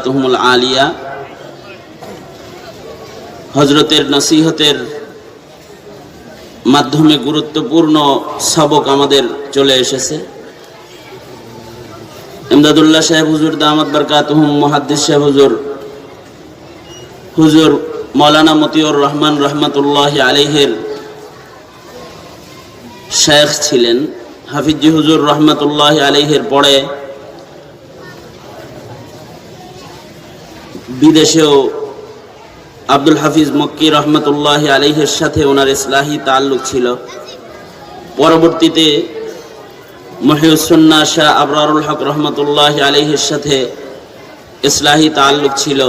দারাজাতুহুমুল আলিয়া। হজরতের নসিহতের মাধ্যমে গুরুত্বপূর্ণ সবক আমাদের চলে এসেছে। ইমদাদুল্লাহ সাহেব হুজুর, দামাত বরকাতুহুম, মুহাদ্দিস সাহেব হুজুর হুজুর মৌলানা মতিউর রহমান রহমতুল্লাহ আলিহের শেখ ছিলেন। হাফিজি হুজুর রহমতুল্লাহ আলিহের পরে বিদেশেও আব্দুল হাফিজ মক্কি রহমতুল্লাহ আলিহের সাথে ওনার ইসলাহি তাল্লুক ছিল। পরবর্তীতে মহিউসন্না শাহ আবরারুল হক রহমতুল্লাহ আলিহের সাথে ইসলাহি তাল্লুক ছিল।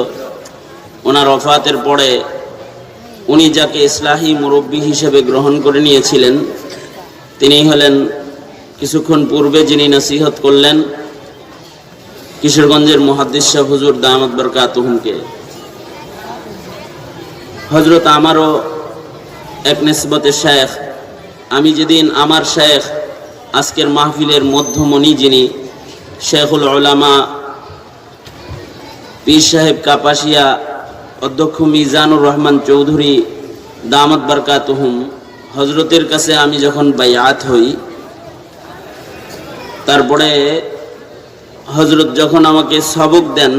ওনার অফাতের পরে উনি যাকে ইসলাহি মুরব্বী হিসেবে গ্রহণ করে নিয়েছিলেন, তিনি হলেন কিছুক্ষণ পূর্বে যিনি নসিহত করলেন কিশোরগঞ্জের মহাদ্দিস হুজুর দামদ বরকাতুহুমকে হজরত আমারও এক নিসবতের শেখ আমি যেদিন আমার শেখ আজকের মাহফিলের মধ্যমণি যিনি শেখুল ওলামা পীর সাহেব কাপাসিয়া অধ্যক্ষ মিজানুর রহমান চৌধুরী দামদ বরকাতুহুম হজরতের কাছে আমি যখন বাইয়াত হই, তারপরে হজরত যখন আমাকে সবক দেন,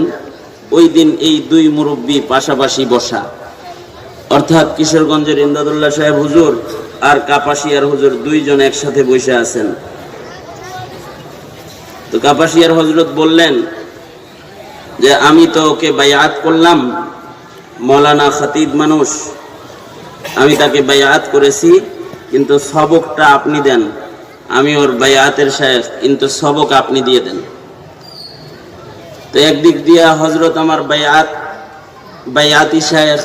ওই দিন এই দুই মুরব্বী পাশাপাশি বসা। অর্থাৎ কিশোরগঞ্জের ইমদাদুল্লাহ সাহেব হুজুর আর কাপাসিয়ার হুজুর দুইজন একসাথে বসে আছেন। তো কাপাসিয়ার হজরত বললেন যে, আমি তো ওকে বায়াত করলাম, মৌলানা খতিব মানুষ। আমি তাকে বায়াত করেছি, কিন্তু সবকটা আপনি দেন। আমি ওর বায়াতের সাহেব কিন্তু সবক আপনি দিয়ে দেন। তো একদিক দিয়া হজরত আমার বায়াত, বায়াতি শেখ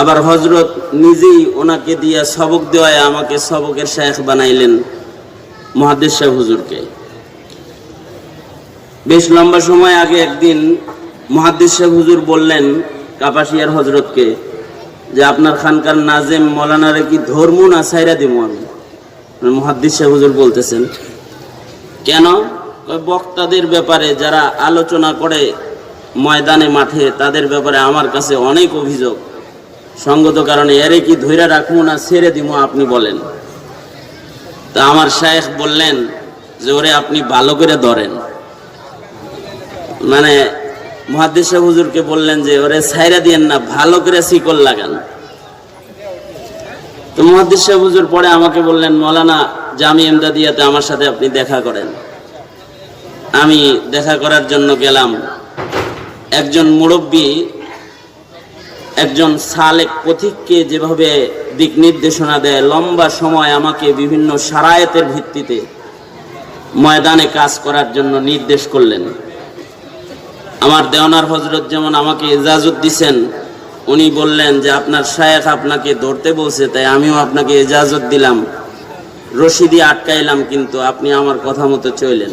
আবার হজরত নিজেই ওনাকে দিয়া সবক দেওয়ায় আমাকে সবকের শেখ বানাইলেন মহাদেশ শাহ হুজুরকে। বেশ লম্বা সময় আগে একদিন মহাদ্দিস শাহ হুজুর বললেন কাপাসিয়ার হজরতকে যে, আপনার খানকার নাজেম মৌলানারে কি ধর্ম না সাইরা দিব আমি? মহাদ্দিস সাহেব হুজুর বলতেছেন, কেন? বক্তাদের ব্যাপারে যারা আলোচনা করে ময়দানে মাঠে, তাদের ব্যাপারে আমার কাছে অনেক অভিযোগ। সঙ্গত কারণে এরে কি ধৈর্য রাখব না, ছেড়ে দিব আপনি বলেন। তা আমার শায়েখ বললেন যে ওরে আপনি ভালো করে ধরেন। মানে মহাদিস হুজুরকে বললেন যে ওরে ছাইরা দিয়েন না, ভালো করে শিকল লাগান। তো মহাদিস হুজুর পরে আমাকে বললেন, মৌলানা, জামি এমদাদিয়াতে আমার সাথে আপনি দেখা করেন। আমি দেখা করার জন্য গেলাম। একজন মুরব্বী, একজন সালেক পথিককে যেভাবে দিক নির্দেশনা দেয়, লম্বা সময় আমাকে বিভিন্ন সারায়তের ভিত্তিতে ময়দানে কাজ করার জন্য নির্দেশ করলেন। আমার দেওয়ানার হজরত যেমন আমাকে এজাজত দিছেন, উনি বললেন যে, আপনার শায়েখ আপনাকে ধরতে বলছে, তাই আমিও আপনাকে এজাজত দিলাম। রশিদি আটকাইলাম, কিন্তু আপনি আমার কথা মতো চললেন।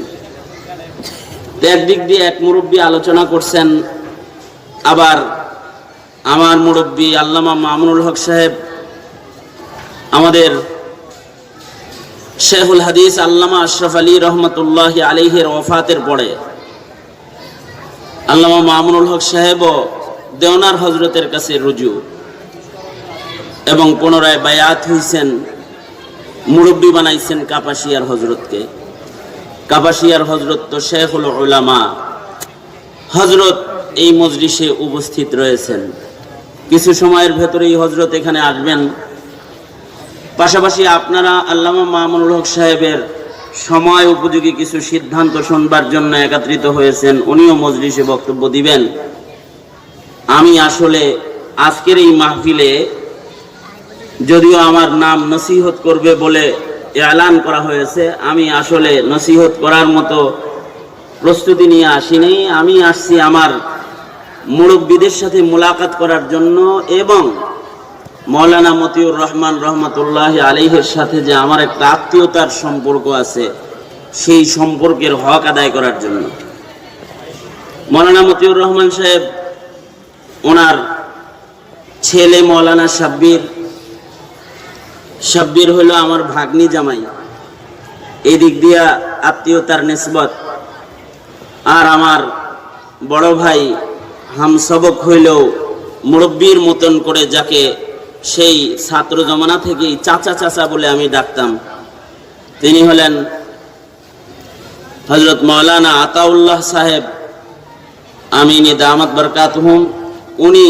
একদিক দিয়ে এক মুরব্বী আলোচনা করছেন। আবার আমার মুরব্বী আল্লামা মামুনুল হক সাহেব, আমাদের শেখুল হাদিস আল্লামা আশরাফ আলী রহমতুল্লাহ আলিহের ওফাতের পরে আল্লামা মামুনুল হক সাহেবও দেওনার হজরতের কাছে রুজু এবং পুনরায় বায়াত হইছেন, মুরব্বী বানাইছেন কাপাসিয়ার হজরতকে কাপাসিয়ার হজরত তো শেখুল ওলামা হজরত এই মজলিসে উপস্থিত রয়েছেন। কিছু সময়ের ভেতরেই হজরত এখানে আসবেন। পাশাপাশি আপনারা আল্লামা মামুনুল হক সাহেবের সময় উপযোগী কিছু সিদ্ধান্ত শুনবার জন্য একত্রিত হয়েছেন। উনিও মজলিসে বক্তব্য দিবেন। আমি আসলে আজকের এই মাহফিলে যদিও আমার নাম নসিহত করবে বলে এলান করা হয়েছে। আমি আসলে নসিহত করার মতো প্রস্তুতি নিয়ে আসিনি। আমি আসছি আমার মুরব্বীদের সাথে মোলাকাত করার জন্য এবং মৌলানা মতিউর রহমান রহমতুল্লাহ আলিহের সাথে যে আমার একটা আত্মীয়তার সম্পর্ক আছে, সেই সম্পর্কের হক আদায় করার জন্য। মৌলানা মতিউর রহমান সাহেব, ওনার ছেলে মৌলানা সাব্বির সাব্বির হলো আমার ভাগ্নি জামাই। এই দিক দিয়া আত্মীয়তার নিসবত। আর আমার বড় ভাই হাম সবক হইলেও মুরব্বীর মতন করে যাকে সেই ছাত্র জমানা থেকেই চাচা চাচা বলে আমি ডাকতাম। তিনি হলেন হজরত মৌলানা আতাউল্লাহ সাহেব, আমিনী দামাত বরকাত হুম উনি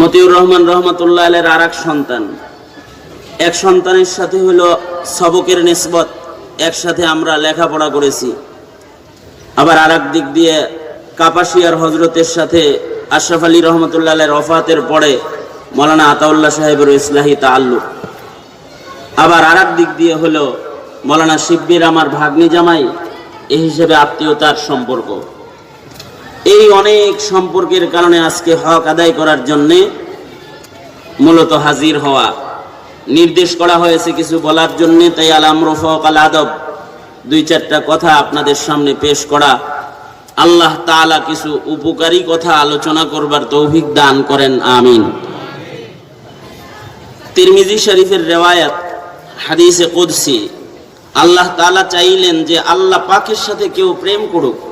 মতিউর রহমান রহমতুল্লাহ আলের আর এক সন্তান। এক সন্তানের সাথে হলো সবকের নিসবত, একসাথে আমরা লেখাপড়া করেছি। আবার আর দিক দিয়ে কাপাসিয়ার হজরতের সাথে আশরাফ আলী রহমতুল্লাহ আলের রফাতের পরে মৌলানা আতাউল্লাহ সাহেবের ইসলাহী তাল্লুক আবার আর দিক দিয়ে হলো মৌলানা শিব্বির আমার ভাগ্নি জামাই এই হিসেবে আত্মীয়তার সম্পর্ক। এই অনেক সম্পর্কের কারণে আজকে হক আদায় করার জন্যে মূলত হাজির হওয়া। নির্দেশ করা হয়েছে কিছু বলার জন্যে, তাই আলাম রফক আল আদব দুই চারটা কথা আপনাদের সামনে পেশ করা। আল্লাহ তাআলা কিছু উপকারী কথা আলোচনা করবার তৌফিক দান করেন, আমিন। তিরমিজি শরীফের রেওয়ায়াত, হাদিসে কুদসি। আল্লাহ তাআলা চাইলেন যে আল্লাহ পাকের সাথে কেউ প্রেম করুক।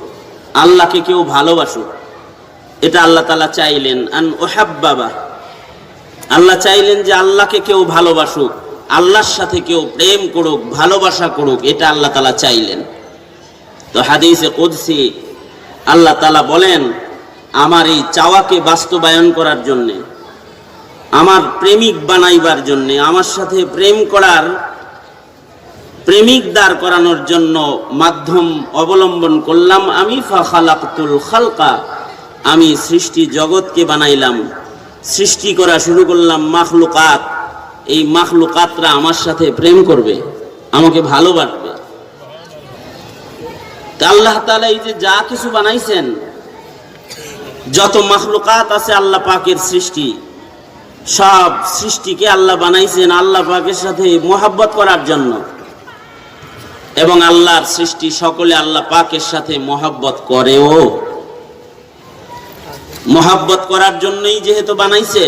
আল্লাহকে কেউ ভালোবাসুক, এটা আল্লাহ তালা চাইলেন, আন ওহাব্বাবা আল্লাহ চাইলেন যে আল্লাহকে কেউ ভালোবাসুক, আল্লাহর সাথে কেউ প্রেম করুক, ভালোবাসা করুক, এটা আল্লাহ তালা চাইলেন। তো হাদিসে কুদসি, আল্লাহ তাআলা বলেন, আমার এই চাওয়াকে বাস্তবায়ন করার জন্যে, আমার প্রেমিক বানাইবার জন্যে, আমার সাথে প্রেম করার প্রেমিক দাঁড় করানোর জন্য মাধ্যম অবলম্বন করলাম আমি, ফাখালাকতুল খালকা। আমি সৃষ্টি জগৎকে বানাইলাম, সৃষ্টি করা শুরু করলাম মাখলুকাত। এই মাখলুকাতরা আমার সাথে প্রেম করবে, আমাকে ভালোবাসবে। আল্লাহ তাআলা এই যে যা কিছু বানাইছেন, যত মাখলুকাত আছে আল্লাহ পাকের সৃষ্টি, সব সৃষ্টিকে আল্লাহ বানাইছেন আল্লাহ পাকের সাথে মোহাব্বত করার জন্য। এবং আল্লাহর সৃষ্টি সকলে আল্লাহ পাকের সাথে মোহাব্বত করেও। মহাব্বত করার জন্যই যেহেতু বানাইছে,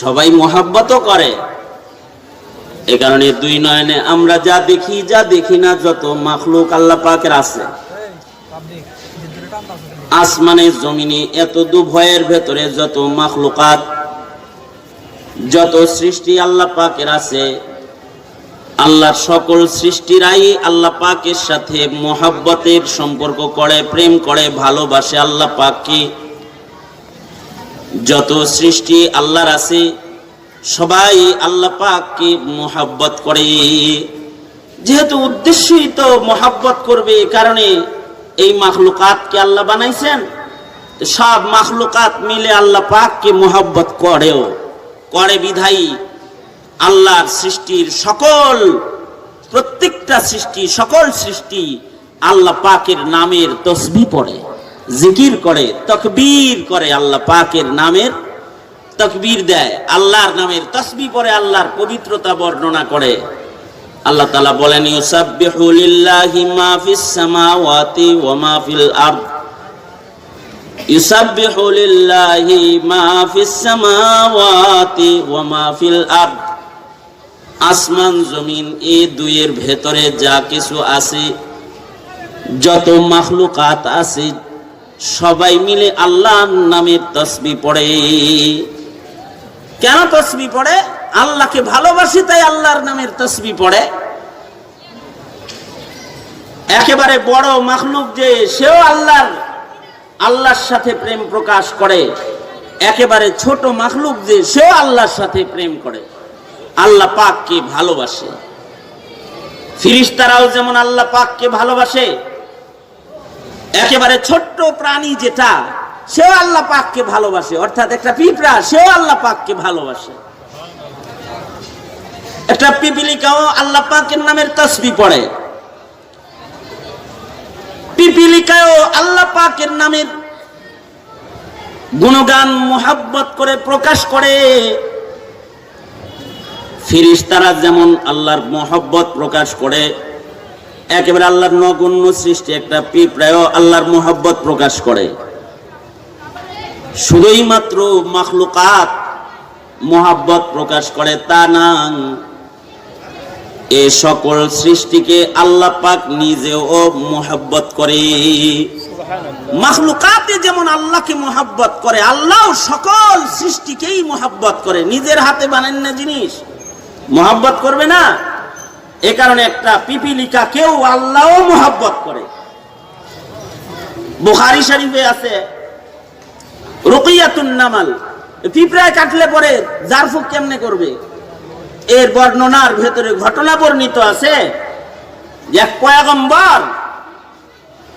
সবাই মোহাব্বতও করে। এ কারণে দুই নয়নে আমরা যা দেখি যা দেখি না, যত মাখলুক আল্লাহ পাকের আছে। আসমানে, জমিনে, এত দু ভয়ের ভেতরে যত মাখলুকাত, যত সৃষ্টি আল্লাহ পাকের আছে আল্লাহর সকল সৃষ্টিরাই আল্লাহ পাকের সাথে মোহাব্বতের সম্পর্ক করে, প্রেম করে, ভালোবাসে আল্লাহ পাককে যত সৃষ্টি আল্লাহর আছে, সবাই আল্লাহ পাককে মোহাব্বত করে। যেহেতু উদ্দেশ্যই তো মোহাব্বত করবে এই কারণে এই মাখলুকাতকে আল্লাহ বানাইছেন সব মাখলুকাত মিলে আল্লাহ পাককে মোহাব্বত করেও, করে বিধায়ী। আল্লাহর সৃষ্টির সকল, প্রত্যেকটা সৃষ্টি, সকল সৃষ্টি আল্লাহ পাকের নামের তসবি পড়ে, জিকির করে, তকবীর করে আল্লাহ পাকের নামের তকবীর দেয়, আল্লাহর নামের তসবি পড়ে, আল্লাহর পবিত্রতা বর্ণনা করে। আল্লাহ তালা বলেন লিল্লাহি মা ফিস সামাওয়াতি ওয়া মা ফিল আরদ। আসমান, জমিন এই দুইয়ের ভেতরে যা কিছু আছে, যত মাখলুকাত আছে, সবাই মিলে আল্লাহর নামের তসবি পড়ে। কেন তসবি পড়ে? আল্লাহকে ভালোবাসি, তাই আল্লাহর নামের তসবি পড়ে। একেবারে বড় মাখলুক যে, সেও আল্লাহর আল্লাহর সাথে প্রেম প্রকাশ করে। একেবারে ছোট মাখলুক যে, সেও আল্লাহর সাথে প্রেম করে। আল্লাহ পাককে ভালোবাসে। ফিরিস্তারাও যেমন আল্লাহ পাককে ভালোবাসে, একেবারে ছোট্ট প্রাণী যেটা, সেও আল্লাহ পাককে ভালোবাসে। অর্থাৎ একটা পিঁপড়া, সেও আল্লাহ পাককে ভালোবাসে। একটা পিপিলিকাও আল্লাহ পাকের নামের তসবি পড়ে। পিপিলিকাও আল্লাহ পাকের নামের গুণগান, মোহাব্বত করে প্রকাশ করে। ফিরিস্তারা যেমন আল্লাহর মহব্বত প্রকাশ করে, একেবারে আল্লাহর নগণ্য সৃষ্টি একটা পিঁপড়ায়ও আল্লাহর মোহব্বত প্রকাশ করে। শুধুই মাত্র মাখলুকাত মোহাব্বত প্রকাশ করে তা না। এ সকল সৃষ্টিকে আল্লাহ পাক নিজেও মোহাব্বত করে। মাখলুকাতে যেমন আল্লাহকে মোহাব্বত করে আল্লাহ সকল সৃষ্টিকেই মোহাব্বত করে। নিজের হাতে বানান না জিনিস। মোহাব্বত করবে না? এ কারণে একটা পিপিলিকা কেউ আল্লাহও মোহাব্বত করে। বুখারি শরীফে আছে, রুকিয়াতুন নামাল, পিঁপড়ায় কাটলে পরে জারফুক কেমনে করবে? এর বর্ণনার ভেতরে ঘটনা বর্ণিত আছে এক পয়াগম্বর,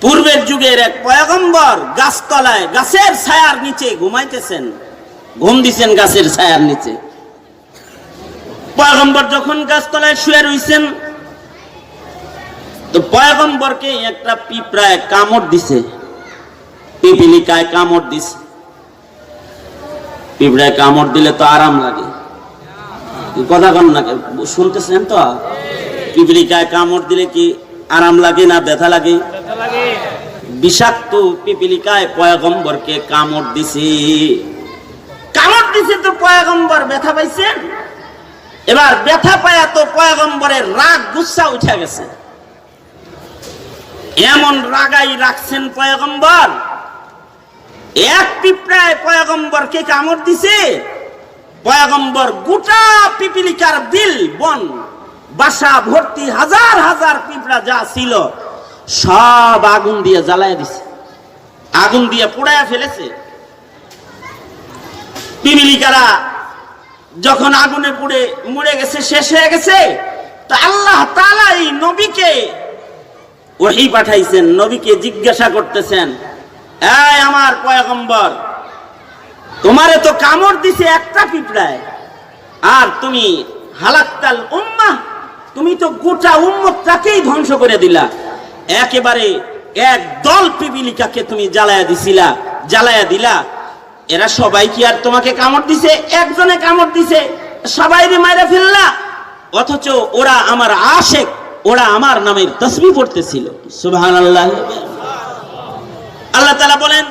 পূর্বের যুগের এক পয়াগম্বর গাছতলায় গাছের ছায়ার নিচে ঘুমাইতেছেন। ঘুম দিছেন গাছের ছায়ার নিচে। পয়গম্বর যখন গাছতলায় শুয়ে রইছেন, তো পয়গম্বরকে একটা পিঁপড়ায় কামড় দিছে। পিপিলিকায় কামড় দিছে। পিঁপড়ায় কামড় দিলে তো আরাম লাগে। কথা কন না শুনতেছেন তো? পিপিলিকায় কামড় দিলে কি আরাম লাগে না ব্যথা লাগে? বিষাক্ত পিপিলিকায় পয়গম্বরকে কামড় দিছে। কামড় দিছে তো পয়গম্বর, ব্যথা পাইছেন? এবার ব্যথা পায়া তো পয়গম্বরের রাগ গুচ্ছা উঠে গেছে। এমন রাগাই রাখছেন পয়গম্বর। এক পিঁপড়ায় পয়গম্বরকে কামড় দিছে। পয়গম্বর গোটা পিপিলিকার বিল, বন, বাসা ভর্তি হাজার হাজার পিঁপড়া যা ছিল, সব আগুন দিয়ে জ্বালায় দিছে। আগুন দিয়ে পোড়ায় ফেলেছে। পিপিলিকারা যখন আগুনে পুড়ে মরে গেছে, শেষ হয়ে গেছে, তো আল্লাহ তাআলা এই নবীকে ওহি পাঠাইছেন, নবীকে জিজ্ঞাসা করতেছেন আমার পয়গম্বর, তোমারে তো কামড় দিছে একটা পিঁপড়ায়, আর তুমি হালাক্তাল উম্মা তুমি তো গোটা উম্মতটাকেই ধ্বংস করে দিলা। একেবারে এক দল পিপিলিকাকে তুমি জ্বালায়া দিছিলা, জ্বালায়া দিলা এরা সবাই কি আর তোমাকে কামড় দিছে? একজনে কামড় দিছে। সবাই মাইরা ফেললা। অথচ ওরা আমার আশেক, ওরা আমার নামের তসবি পড়তেছিল। সুবহানাল্লাহ। আল্লাহ আল্লাহ তালা বলেন,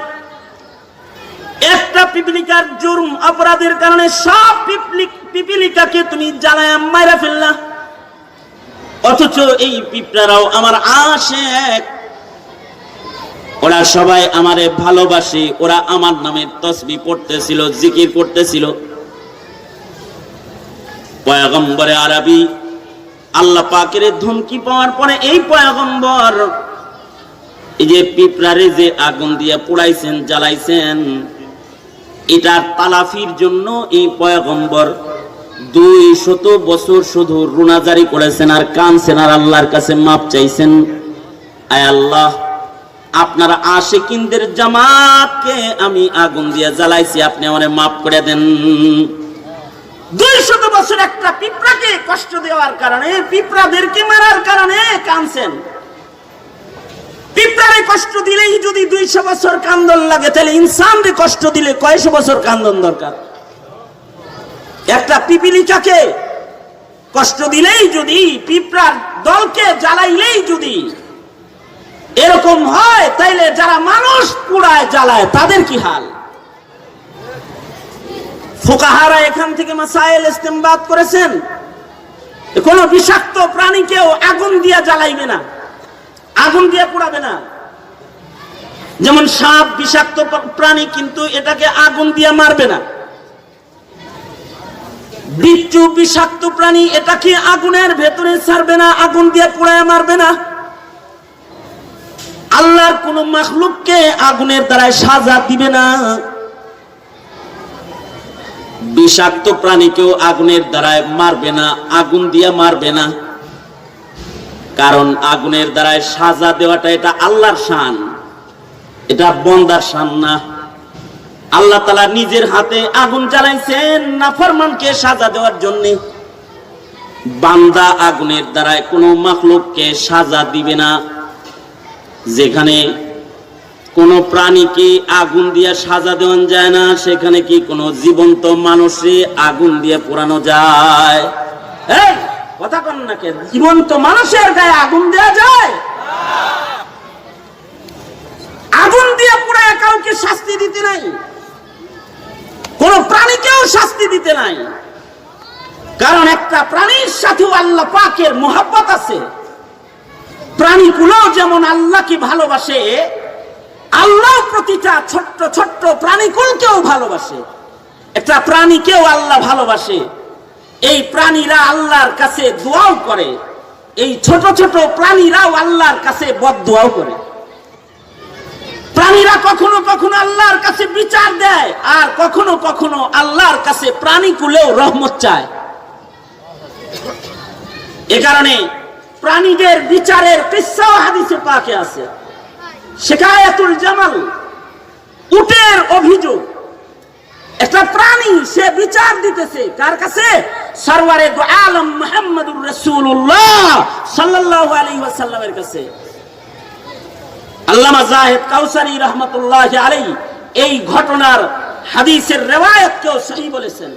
একটা পিপিলিকার জুর্ম অপরাধের কারণে সব পিপলি- পিপিলিকাকে তুমি জ্বালায় মাইরা ফেললা। অথচ এই পিঁপড়ারাও আমার আশেক ওরা সবাই আমারে ভালোবাসে, ওরা আমার নামে তসবি পড়তেছিল, জিকির করতেছিল। পয়াগম্বরে আরবি, আল্লাহ পাকের ধমকি পাওয়ার পরে এই পয়াগম্বর এই যে পিঁপড়ারে যে আগুন দিয়ে পোড়াইছেন, জ্বালাইছেন এটার তালাফির জন্য এই পয়াগম্বর দুই শত বছর শুধু রুনাজারি করেছেন আর কানছেন আর আল্লাহর কাছে মাপ চাইছেন। আয় আল্লাহ আপনার আশেকিনদের জামাতকে আমি আগুন দিয়ে জ্বালাইছি, আপনি আমারে মাফ করে দেন। দুই শত বছর একটা পিঁপড়াকে কষ্ট দেওয়ার কারণে, পিঁপড়াদেরকে মারার কারণে কানছেন পিঁপড়ারে কষ্ট দিলেই যদি দুইশো বছর কান্দন লাগে, তাহলে ইনসানরে কষ্ট দিলে কয়শো বছর কান্দন দরকার? একটা পিপিলিকাকে কষ্ট দিলেই যদি, পিঁপড়ার দলকে জ্বালাইলেই যদি এরকম হয়, তাইলে যারা মানুষ পুড়ায় জ্বালায়, তাদের কি হাল? ফোকাহারা এখান থেকে মাসাইল ইস্তেমবাদ করেছেন। কোন বিষাক্ত প্রাণীকেও আগুন দিয়া জ্বালাইবে না, আগুন দিয়ে পোড়াবে না। যেমন সাপ বিষাক্ত প্রাণী কিন্তু এটাকে আগুন দিয়ে মারবে না। বিচ্ছু বিষাক্ত প্রাণী এটাকে আগুনের ভেতরে ছাড়বে না, আগুন দিয়ে পোড়ায় মারবে না। আল্লাহর কোন মাখলুককে আগুনের দ্বারায় সাজা দিবে না। বিষাক্ত প্রাণীকেও আগুনের দ্বারায় মারবে না, আগুন দিয়ে মারবে না। কারণ আগুনের দ্বারায় সাজা দেওয়াটা এটা আল্লাহর শান, এটা বন্দার শান না। আল্লাহ তালা নিজের হাতে আগুন জ্বালাইছেন নাফরমানকে সাজা দেওয়ার জন্য। বান্দা আগুনের দ্বারায় কোনো মাখলুককে সাজা দিবে না। যেখানে কোনো প্রাণীকে আগুন দিয়ে সাজা দেওয়া যায় না, সেখানে কি কোনো জীবন্ত মানুষে আগুন দিয়ে পোড়ানো যায়? কথা কন না জীবন্ত মানুষের গায়ে আগুন দেওয়া যায়? আগুন দিয়ে পুরায় কাউকে শাস্তি দিতে নাই। কোন প্রাণীকেও শাস্তি দিতে নাই। কারণ একটা প্রাণীর সাথেও আল্লাহ পাকের মোহাব্বত আছে। প্রাণীগুলো যেমন আল্লাহকে ভালোবাসে, আল্লাহ প্রতিটা ছোট্ট ছোট্ট প্রাণীকুলকেও ভালোবাসে। একটা প্রাণীকেও আল্লাহ ভালোবাসে। এই প্রাণীরা আল্লাহর কাছে দোয়াও করে। এই ছোট ছোট প্রাণীরাও আল্লাহর কাছে বদোয়াও করে। প্রাণীরা কখনো কখনো আল্লাহর কাছে বিচার দেয় আর কখনো কখনো আল্লাহর কাছে প্রাণীকুলেও রহমত চায়। এ কারণে প্রাণীদের বিচারের কিসসাও হাদিসে পাকে আছে? শেখায়াতুল জামাল, উটের অভিযোগ। একটা প্রাণী সে বিচার দিতেছে, কার কাছে? সরওয়ারে আলম মুহাম্মদুর রাসূলুল্লাহ সাল্লাল্লাহু আলাইহি ওয়াসাল্লামের কাছে। আল্লামা জাহেদ কাউসারি রহমতুল্লাহ আলাইহি এই ঘটনার হাদিসের রেওয়ায়াতকেও সহি বলেছেন।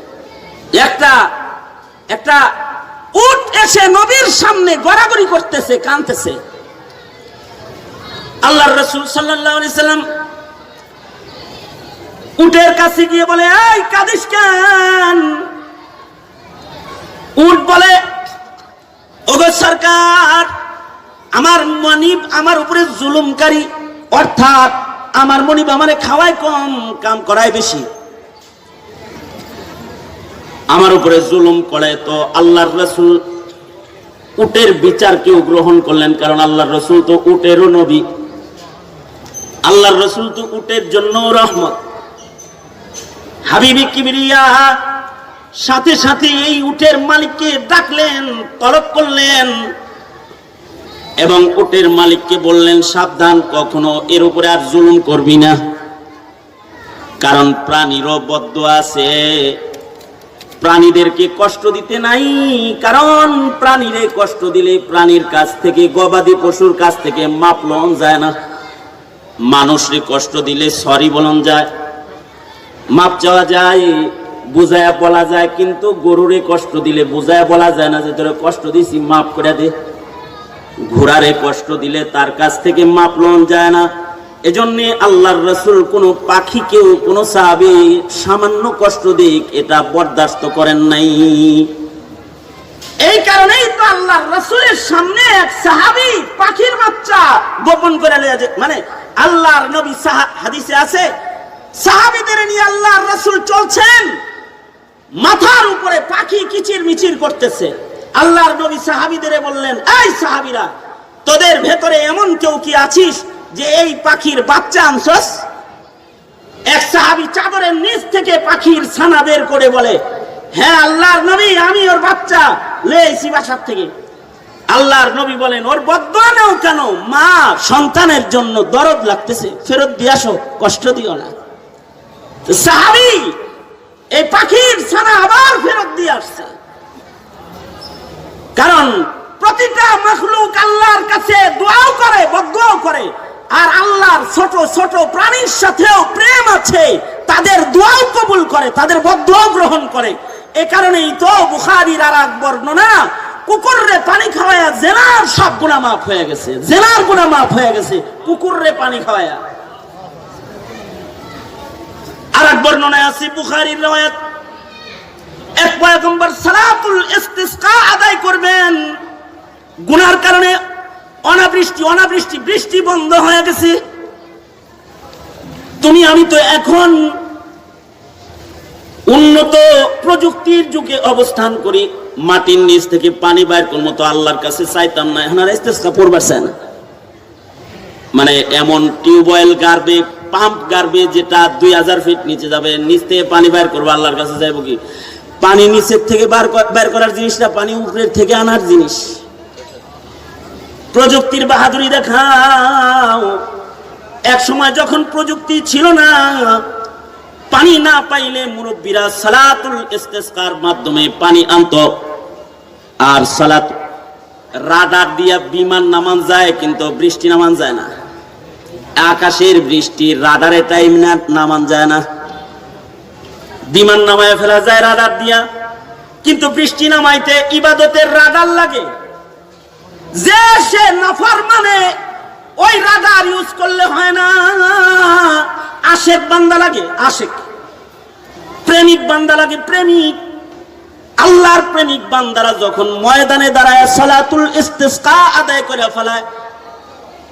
একটা একটা উট এসে নবীর সামনে গড়াগড়ি করতেছে কানতেছে আল্লাহর রসুল সাল্লাম উটের কাছে গিয়ে বলে, এই, কাদিস কেন? উট বলে, ওগো সরকার, আমার মনিব আমার উপরে জুলুমকারী, অর্থাৎ আমার মনিব আমারে খাওয়ায় কম, কাম করায় বেশি। আমার উপরে জুলুম করে, তো আল্লাহর রসুল উটের বিচার কেউ গ্রহণ করলেন? কারণ আল্লাহর রসুল তো উটেরও নবী। আল্লাহর রসুল তো উটের জন্য রহমত। হাবিবি কিবরিয়া সাথে সাথে এই উটের মালিককে ডাকলেন, তলব করলেন এবং উটের মালিককে বললেন, সাবধান, কখনো এর উপরে আর জুলুম করবি না। কারণ প্রাণীরও বদ্ধ আছে। প্রাণীদেরকে কষ্ট দিতে নাই, কারণ প্রাণীরে কষ্ট দিলে প্রাণীর কাছ থেকে, গবাদি পশুর কাছ থেকে মাপ লন যায় না। মানুষরে কষ্ট দিলে সরি বলন যায়, মাপ চাওয়া যায়, বুঝায়া বলা যায়, কিন্তু গরুরে কষ্ট দিলে বুঝায়া বলা যায় না যে, তোরে কষ্ট দিছি, মাপ করে দে। ঘোড়ারে কষ্ট দিলে তার কাছ থেকে মাপ লন যায় না। এজন্য আল্লাহর রসুল কোনো পাখিকেও কোনো সাহাবি সামান্য কষ্ট দিক এটা বরদাস্ত করেন নাই। এই কারণেই তো আল্লাহ রসুলের সামনে এক সাহাবি পাখির বাচ্চা গোপন করে লইয়া যে মানে আল্লাহর নবী হাদিসে আছে, সাহাবিদের নিয়ে আল্লাহর রসুল চলছেন, মাথার উপরে পাখি কিচির মিচির করতেছে। আল্লাহর নবী সাহাবিদের বললেন, এই সাহাবিরা, তোদের ভেতরে এমন কেউ কি আছিস যে এই পাখির বাচ্চা আনছস, এক সাহাবি চাদরের নিচ থেকে পাখির ছানা বের করে বলে হ্যাঁ আল্লাহর নবী, আমি ওর বাচ্চা লেছি বাসার থেকে। আল্লাহর নবী বলেন, ওর বদনাও কেন? মা সন্তানের জন্য দরদ লাগতেছে। ফেরত দিয়ে আসো, কষ্ট দিও না। সাহাবি, এই পাখির ছানা আবার ফেরত দিয়ে আসছে। কারণ প্রতিটা মখলুক আল্লাহর কাছে দোয়াও করে বদুয়াও করে। আর আল্লাহর ছোট ছোট প্রাণীর সাথেও প্রেম আছে, তাদের দোয়াও কবুল করে, তাদের বদুয়াও গ্রহণ করে। এ কারণেই তো বুখারির আর এক বর্ণনা, কুকুররে পানি খাওয়ায়া জেনার সব গুণা মাফ হয়ে গেছে, জেনার গুণা মাফ হয়ে গেছে, কুকুররে পানি খাওয়ায়া। আর এক বর্ণনায় আছে বুখারির রওয়ায়াত, এক পয়গম্বর সালাতুল ইস্তিসকা আদায় করবেন, গুনার কারণে অনাবৃষ্টি অনাবৃষ্টি, বৃষ্টি বন্ধ হয়ে গেছে। তুমি, আমি তো এখন উন্নত প্রযুক্তির যুগে অবস্থান করি। মাটির নিচ থেকে পানি বাইর কোন মতো আল্লাহর কাছে চাইতাম না। এখন আর ইস্তেস্কা না। মানে এমন টিউবওয়েল গাড়বে, পাম্প গাড়বে, যেটা দুই হাজার ফিট নিচে যাবে, নিচ থেকে পানি বাইর করব, আল্লাহর কাছে যাইব কি? পানি নিচের থেকে বার বের করার জিনিসটা পানি উপরের থেকে আনার জিনিস। প্রযুক্তির বাহাদুরি দেখাও। এক সময় যখন প্রযুক্তি ছিল না, পানি না পাইলে মুরব্বীরা সালাতুল ইস্তেসকার মাধ্যমে পানি আনত। আর সালাত রাডার দিয়া বিমান নামান যায়, কিন্তু বৃষ্টি নামান যায় না। আকাশের বৃষ্টি রাডারে টাইম না, নামান যায় না। বিমান নামায় ফেলা যায় রাডার দিয়া। কিন্তু বৃষ্টি নামাইতে ইবাদতের রাডার লাগে। যে সে নফর মানে ওই রাডার ইউজ করলে হয় না। আশেক বান্দা লাগে, আশেক। প্রেমিক বান্দা লাগে, প্রেমিক। আল্লাহর প্রেমিক বান্দারা যখন ময়দানে দাঁড়ায়, সালাতুল ইস্তিসকা আদায় করে ফেলায়,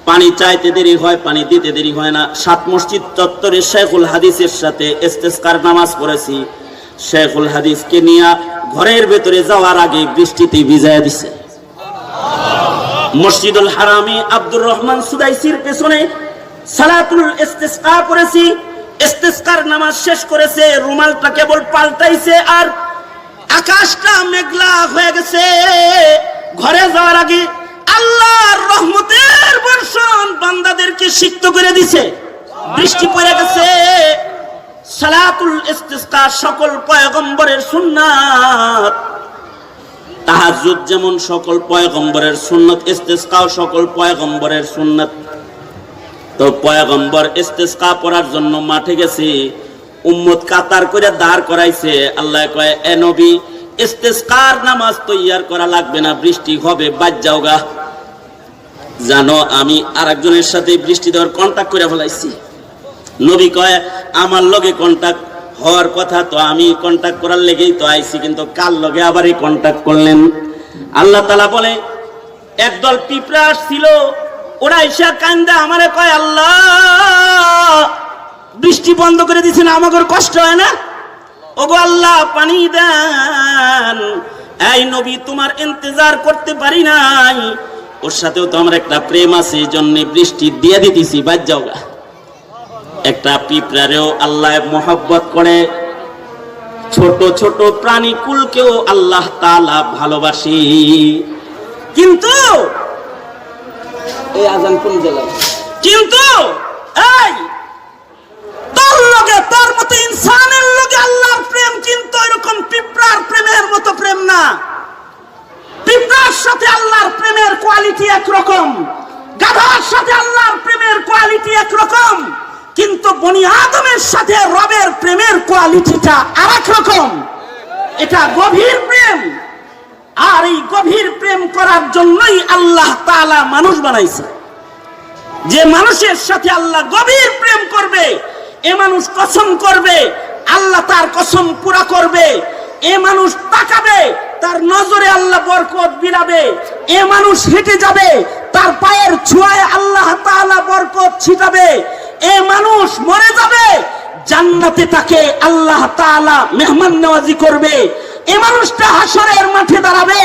পানি চাইতে দেরি হয়, পানি দিতে দেরি হয় না। সাত মসজিদ চত্বরে শেখুল হাদিসের সাথে ইস্তেস্কার নামাজ পড়েছি। শেখুল হাদিসকে নিয়ে ঘরের ভেতরে যাওয়ার আগে বৃষ্টিতে ভিজায় দিছে। মসজিদুল হারামি আব্দুর রহমান সুদাইসির পেছনে সালাতুল ইস্তেসকা করেছি। ইস্তেসকার নামাজ শেষ করেছে, রুমালটা কেবল পাল্টাইছে আর আকাশটা মেঘলা হয়ে গেছে। ঘরে যাওয়ার আগে আল্লাহর রহমতের বর্ষণ বান্দাদেরকে সিক্ত করে দিছে। বৃষ্টি পড়ে গেছে। সালাতুল ইস্তেসকা সকল পয়গম্বরের সুন্নাত। তাহাজুদ যেমন সকল পয়গম্বরের সুন্নত, ইস্তেসকাও সকল পয়গম্বরের সুন্নত। তো পয়গম্বর ইস্তেসকা পড়ার জন্য মাঠে গেছে, উম্মত কাতার করে দাঁড় করাইছে। আল্লাহ কয়, এ নবী, ইস্তেসকার নামাজ তৈয়ার করা লাগবে না, বৃষ্টি হবে, বাদ যাও গা। জানো, আমি আরেকজনের সাথে বৃষ্টি দেওয়ার কন্টাক্ট করে ফেলাইছি। নবী কয়, আমার লগে কন্টাক্ট হওয়ার কথা তো আমি কন্ট্যাক্ট করার লেগেই তো আইছি, কিন্তু কাল লগে আবার এই কন্টাক্ট করলেন? আল্লাহ তালা বলে, একদল পিঁপড়া আসছিল, ওরা এসে কান্দা, আমারে কয়, আল্লাহ, বৃষ্টি বন্ধ করে দিছেন আমাকে কষ্ট হয় না? ওগো আল্লাহ, পানি দেন। এই নবী, তোমার ইন্তজার করতে পারি নাই। ওর সাথেও তো আমার একটা প্রেম আছে, এই জন্য বৃষ্টি দিয়ে দিতেছি, বাদ যাও গা। একটা পিঁপড়ারেও আল্লাহ মোহাব্বত করে। ছোট ছোট প্রাণী কুলকেও আল্লাহ তালা ভালোবাসি। কিন্তু এই আজান কোন জেলায়? কিন্তু এই তোর লগে তোর মতো ইনসানের লগে আল্লাহর প্রেম কিন্তু এরকম পিঁপড়ার প্রেমের মতো প্রেম না। পিঁপড়ার সাথে আল্লাহর প্রেমের কোয়ালিটি একরকম। গাধার সাথে আল্লাহর প্রেমের কোয়ালিটি একরকম। কিন্তু বনি আদমের সাথে রবের প্রেমের কোয়ালিটিটা আরেক রকম এটা গভীর প্রেম। আর এই গভীর প্রেম করার জন্যই আল্লাহ তাআলা মানুষ বানাইছে। যে মানুষের সাথে আল্লাহ গভীর প্রেম করবে, এ মানুষ কসম করবে, আল্লাহ তার কসম পুরা করবে, এ মানুষ তাকাবে, তার নজরে আল্লাহ বরকত বিলাবে, এ মানুষ হেঁটে যাবে, তার পায়ের ছোঁয়ায় আল্লাহ তাআলা বরকত ছিটাবে এ মানুষ মরে যাবে, জান্নাতে তাকে আল্লাহ তাআলা মেহমান নওয়াজি করবে। এ মানুষটা হাসরের মাঠে দাঁড়াবে,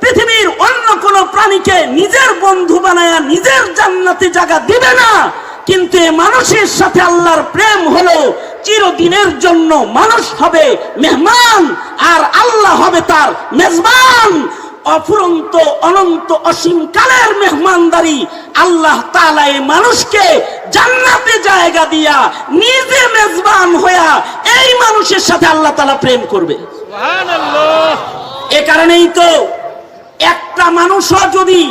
পৃথিবীর অন্য কোন প্রাণীকে নিজের বন্ধু বানায়া নিজের জান্নাতে জায়গা দিবে না। কিন্তু এ মানুষের সাথে আল্লাহর প্রেম হলো, চিরদিনের জন্য মানুষ হবে মেহমান, আর আল্লাহ হবে তার মেজবান। অফুরন্ত অনন্ত অসীম কালের মেহমানদারি আল্লাহ তাআলা এই মানুষকে জান্নাতে জায়গা দিয়া নিজে মেজবান হইয়া এই মানুষের সাথে আল্লাহ তাআলা প্রেম করবে এ কারণেই তো একটা মানুষও যদি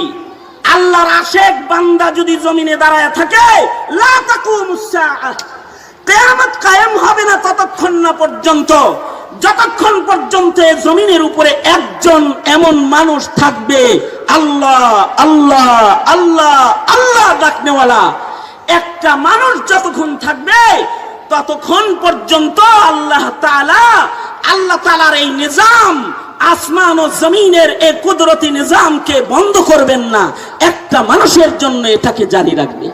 আল্লাহর আশেক বান্দা যদি জমিনে দাঁড়ায় থাকে লা তাকুমুস সাআহ। কায়েম হবে না ততক্ষণ না পর্যন্ত যতক্ষণ পর্যন্ত জমিনের উপরে একজন এমন মানুষ থাকবে, আল্লাহ আল্লাহ আল্লাহ আল্লাহ ডাকনেওয়ালা। একটা মানুষ যতক্ষণ থাকবে, ততক্ষণ পর্যন্ত আল্লাহ তালা আল্লাহ তাআলার এই নিজাম, আসমান ও জমিনের এই কুদরতি নিজামকে বন্ধ করবেন না। একটা মানুষের জন্য এটাকে জারি রাখবে।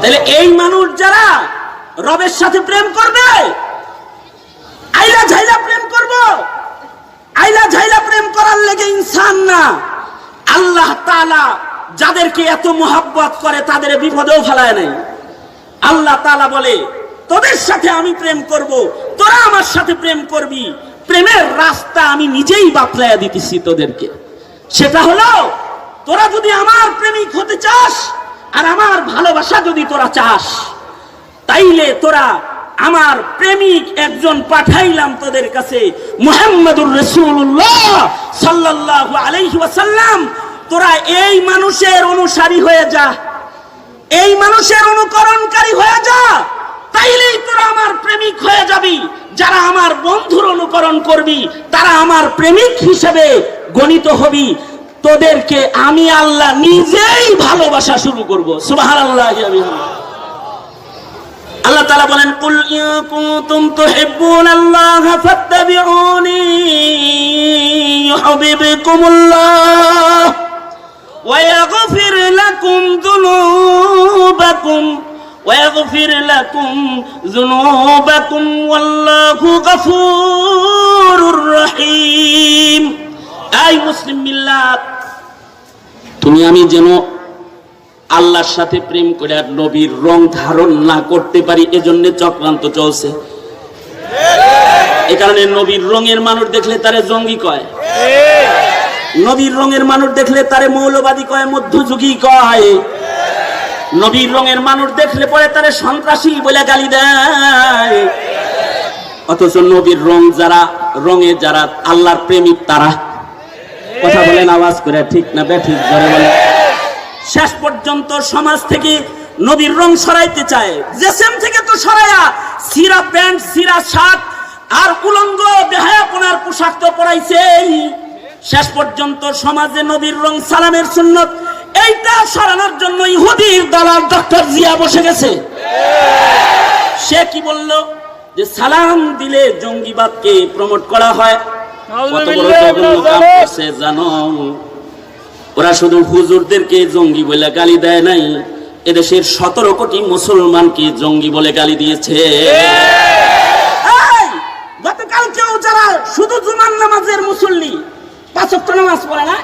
তাহলে এই মানুষ যারা রবের সাথে প্রেম করবে আইলা ঝাইলা প্রেম করব? আইলা ঝাইলা প্রেম করার লেগে ইনসান না। আল্লাহ তালা যাদেরকে এত মোহাব্বত করে তাদের বিপদেও ফেলায় নাই। আল্লাহ তালা বলে, তোদের সাথে আমি প্রেম করব, তোরা আমার সাথে প্রেম করবি। প্রেমের রাস্তা আমি নিজেই বাতলায়া দিতেছি তোদেরকে। সেটা হলো, তোরা যদি আমার প্রেমিক হতে চাস আর আমার ভালোবাসা যদি তোরা চাস, তাইলে তোরা আমার প্রেমিক একজন পাঠাইলাম তোদের কাছে, মুহাম্মদুর রাসূলুল্লাহ সাল্লাল্লাহু আলাইহি ওয়াসাল্লাম, তোরা এই মানুষের অনুসারী হয়ে যা, এই মানুষের অনুকরণকারী হয়ে যা, তাইলেই তোরা আমার প্রেমিক হয়ে যাবি। যারা আমার বন্ধুর অনুকরণ করবি, তারা আমার প্রেমিক হিসেবে গণিত হবি। তোদেরকে আমি আল্লাহ নিজেই ভালোবাসা শুরু করব। সুবহানাল্লাহ আমি আল্লাহ তাআলা বলেন কুল ইন কুনতুম তুহিব্বুনাল্লাহ ফাত্তাবিউনি ইউহিব্বুকুমুল্লাহ ويغفر لكم ذنوبكم ويغفر لكم ذنوبكم والله غفور رحيم أي مسلم মিল্লাত তুমি আমি যেন আল্লাহর সাথে প্রেম করে আর নবীর রং ধারণ না করতে পারি, এজন্য চক্রান্ত চলছে। এ কারণে নবীর রঙের মানুষ দেখলে তারে জঙ্গি কয়। নবীর রঙের মানুষ দেখলে তারে মৌলবাদী কয়, মধ্যযুগী কয়। নবীর রঙের মানুষ দেখলে পরে তারে সন্ত্রাসী বলে গালি দেয়। অথচ নবীর রং যারা, রঙে যারা আল্লাহর প্রেমিক তারা। কথা বলেন, আওয়াজ করে, ঠিক না ব্যাঠিক ধরে বলে শেষ পর্যন্ত সমাজ থেকে নবীর রং সরাইতে চায়। জেসেম থেকে তো সরাইয়া সিরা প্যান্ট সিরা শার্ট আর উলঙ্গ দেহায়াপনার পোশাক তো পরাইছেই। শেষ পর্যন্ত সমাজে নবীর রং সালামের সুন্নত এইটা সরানোর জন্য ইহুদির দালাল ডক্টর জিয়া বসে গেছে। সে কি বলল? যে সালাম দিলে জঙ্গিবাদকে প্রমোট করা হয়। কত বড় জঘন্য কাম করছে জানো। ওরা শুধু হুজুরদেরকে জঙ্গি বলে গালি দেয় নাই, এদেশের সতেরো কোটি মুসলমানকে জঙ্গি বলে গালি দিয়েছে। গতকালকেও যারা শুধু জুমার নামাজের মুসল্লি, পাঁচক্ত নামাজ পড়ে না,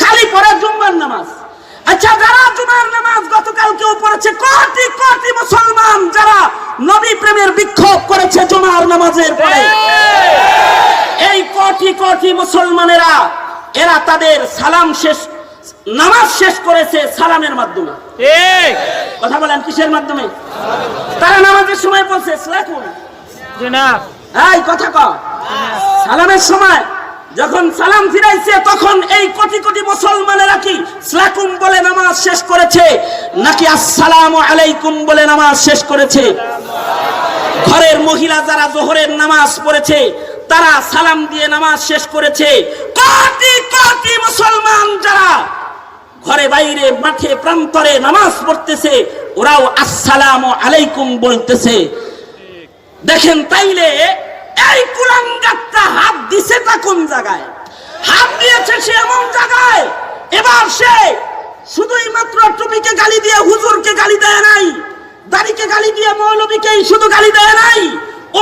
খালি পড়ে জুম্মার নামাজ। আচ্ছা যারা জুমার নামাজ গতকালকেও পড়েছে, কোটি কোটি মুসলমান যারা নবী প্রেমের বিক্ষোভ করেছে জুমার নামাজের পরে। এই কোটি কোটি মুসলমানেরা, এরা তাদের সালাম শেষ নামাজ শেষ করেছে সালামের মাধ্যমে। কথা বলেন কিসের মাধ্যমে? তারা নামাজের সময় বলছে এই কথা ক সালামের সময় যখন সালাম ফিরাইছে তখন এই কোটি কোটি মুসলমানেরা কি সালাকুম বলে নামাজ শেষ করেছে নাকি আসসালামু আলাইকুম বলে নামাজ শেষ করেছে? ঘরের মহিলা যারা জোহরের নামাজ পড়েছে তারা সালাম দিয়ে নামাজ শেষ করেছে। কোটি কোটি মুসলমান যারা ঘরে বাইরে মাঠে প্রান্তরে নামাজ পড়তেছে, ওরাও আসসালাম আলাইকুম বলতেছে। দেখেন তাইলে এই কুলাঙ্গারটা হাত দিছে তা কোন জায়গায়? হাত দিয়েছে সে এমন জায়গায়, এবার সে শুধুই মাত্র টুপিকে গালি দিয়ে হুজুরকে গালি দেয় নাই, দাড়িকে গালি দিয়ে মৌলবীকেই শুধু গালি দেয় নাই,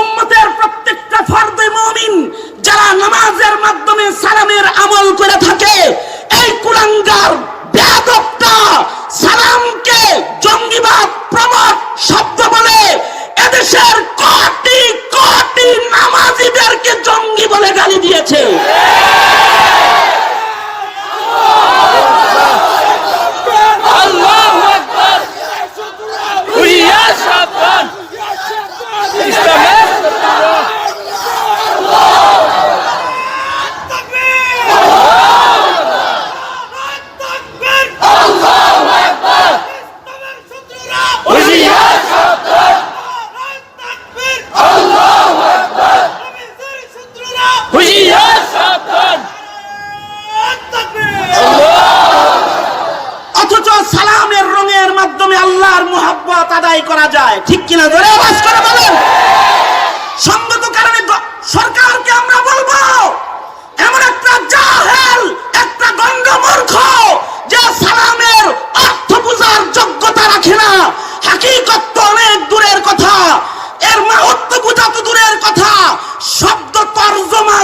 উম্মতের প্রত্যেকটা ফর্দে মুমিন যারা নামাজের মাধ্যমে সালামের আমল করে থাকে, এই কুলাঙ্গার সালামকে জঙ্গিবাদ প্রমোট শব্দ বলে এদেশের কোটি কোটি নামাজিদেরকে জঙ্গি বলে গালি দিয়েছে।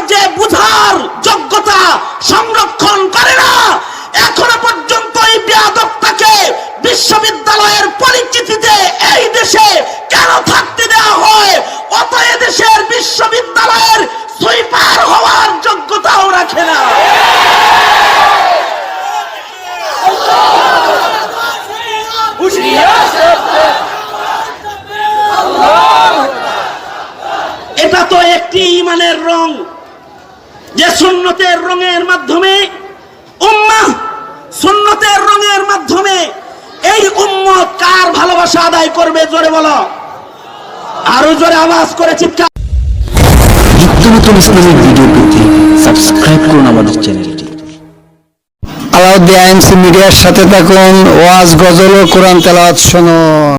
তর্জমা করে চিৎকার নিত্য নতুন ইসলামিক ভিডিও পেতে সাবস্ক্রাইব করুন আমাদের চ্যানেলটি। আলাউদ্দিন আইএমসি মিডিয়ার সাথে থাকুন ওয়াজ গজল ও কোরআন তেলাওয়াত শুনুন।